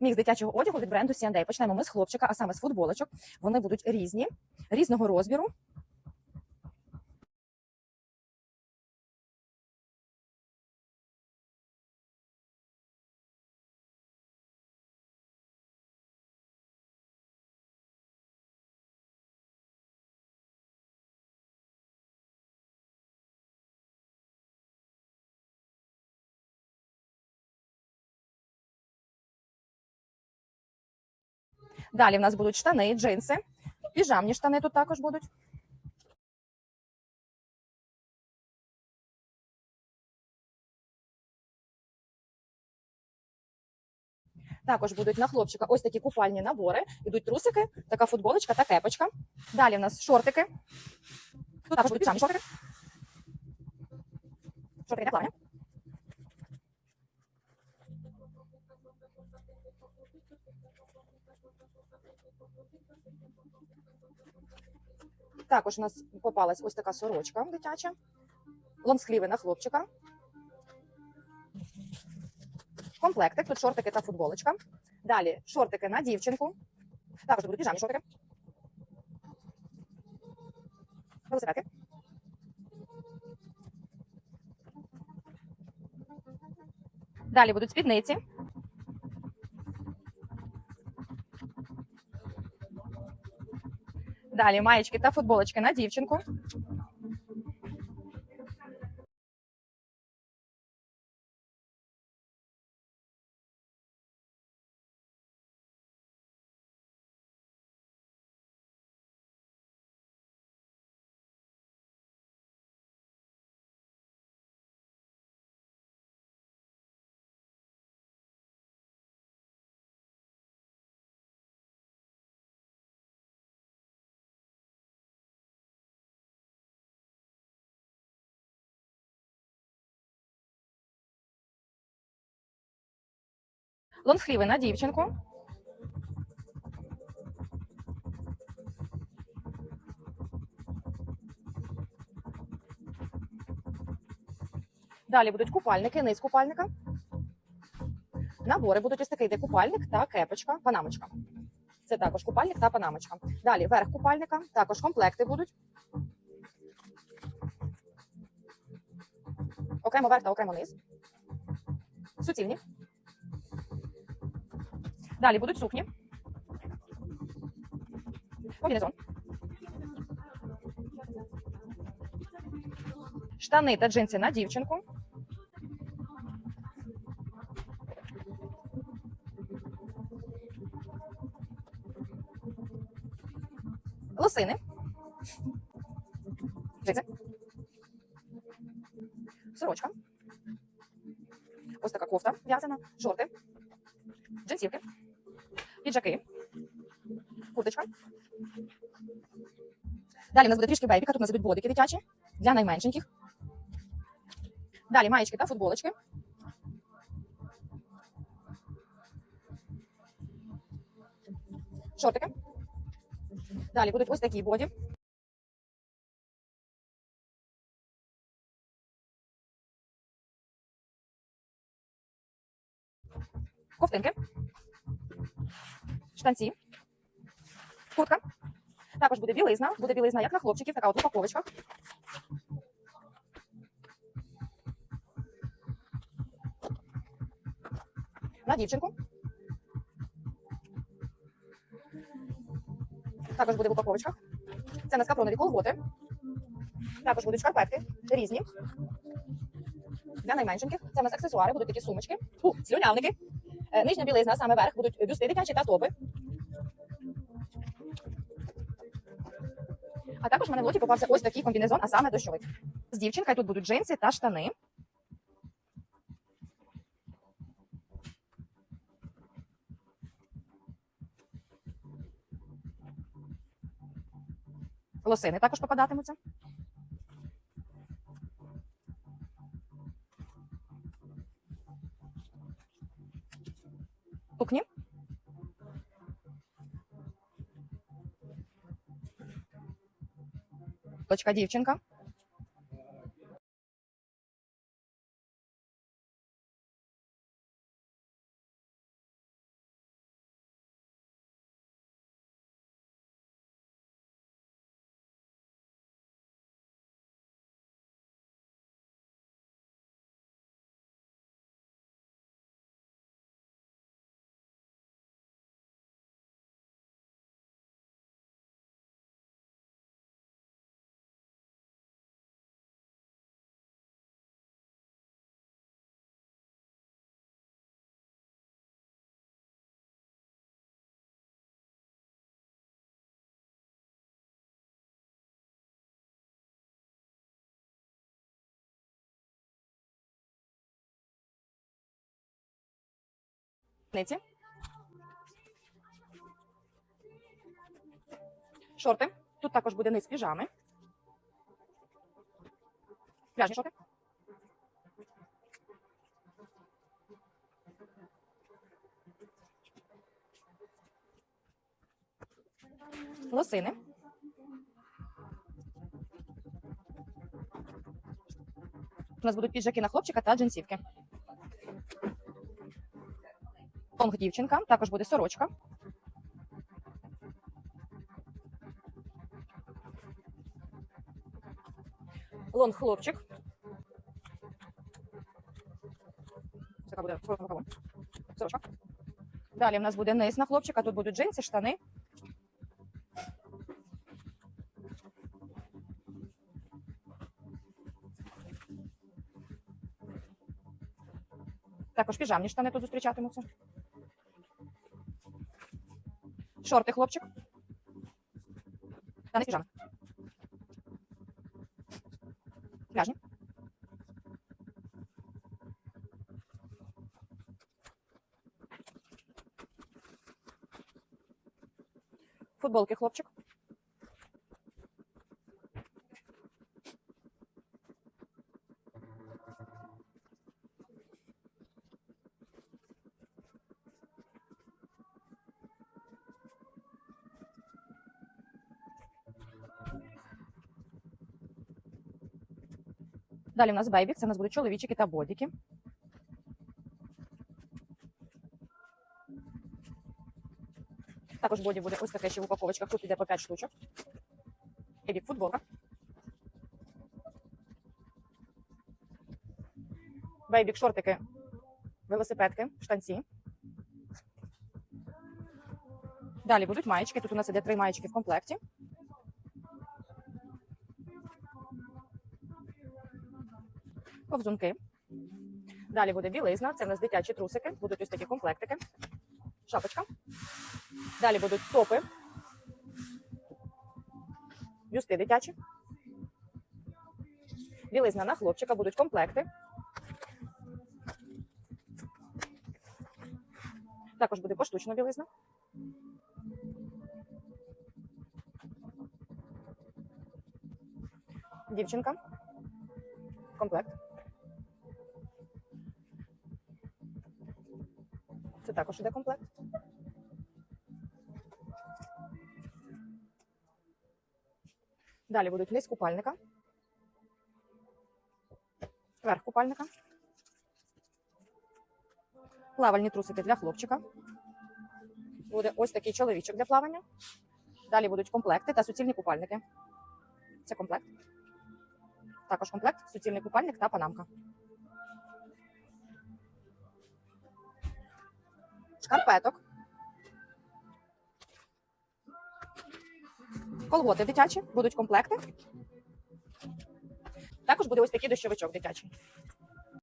Мікс дитячого одягу від бренду C&A. Почнемо ми з хлопчика, а саме з футболочок. Вони будуть різні, різного розміру. Далі в нас будуть штани, джинси, піжамні штани тут також будуть. Також будуть на хлопчика ось такі купальні набори. Ідуть трусики, така футболочка та кепочка. Далі в нас шортики. Тут також будуть піжамні шортики. Шортики для плавання. Також у нас попалась ось така сорочка дитяча, лонгсліви на хлопчика. Комплектик, тут шортики та футболочка. Далі шортики на дівчинку. Також будуть піжамні шортики. Велосипедки. Далі будуть спідниці. Далі маєчки та футболочки на дівчинку. Лонгсліви на дівчинку. Далі будуть купальники, низ купальника. Набори будуть ось такий, де купальник та кепочка, панамочка. Це також купальник та панамочка. Далі верх купальника, також комплекти будуть. Окремо верх та окремо низ. Суцільні. Далі будуть сукні. Комбінезон. Штани та джинси на дівчинку. Лосини. Джинси. Сорочка. Ось така кофта в'язана, шорти, джинсівки, піджаки, курточка. Далі у нас буде трішки бейбіка, тут у нас ідуть бодики дитячі для найменшеньких. Далі маєчки та футболочки. Шортики. Далі будуть ось такі боді. Ковтинки. Штанці. Куртка. Також буде білизна. Буде білизна як на хлопчиків, така от в упаковочках. На дівчинку. Також буде в упаковочках. Це на скапронові колготи. Також будуть шкарпетки різні. Для найменшеньких. Це у нас аксесуари, будуть такі сумочки. Слюнявники. Е, Нижня білизна, саме верх, будуть бюсти дитячі та топи. А також в мене в лоті попався ось такий комбінезон, а саме дощовик. З дівчинкою тут будуть джинси та штани. Лосини також попадатимуться. Сукні. Точка дівчинка. Ниці. Шорти. Тут також буде низ піжами. Пляжні шорти. Лосини. У нас будуть піджаки на хлопчика та джинсівки. Лонг дівчинка, також буде сорочка. Лонг хлопчик. Така буде рукавом. Сорочка. Далі в нас буде низ на хлопчика. Тут будуть джинси, штани. Також піжамні штани тут зустрічатимуться. Шорти, хлопчик. Та не піжами. Пляжні. Футболки, хлопчик. Далі у нас бейбік, це у нас будуть чоловічики та бодіки. Також боді буде ось таке ще в упаковочках. Тут іде по 5 штучок. Бейбік футболка. Бейбік шортики, велосипедки, штанці. Далі будуть маєчки. Тут у нас іде три маєчки в комплекті. Ковзунки. Далі буде білизна, це в нас дитячі трусики, будуть ось такі комплектики. Шапочка. Далі будуть топи. Бюсти дитячі. Білизна на хлопчика, будуть комплекти. Також буде поштучна білизна. Дівчинка. Комплект. Це також іде комплект. Далі будуть низ купальника. Верх купальника. Плавальні трусики для хлопчика. Буде ось такий чоловічок для плавання. Далі будуть комплекти та суцільні купальники. Це комплект. Також комплект, суцільний купальник та панамка. Шкарпеток. Колготи дитячі, будуть комплекти. Також буде ось такий дощовичок дитячий.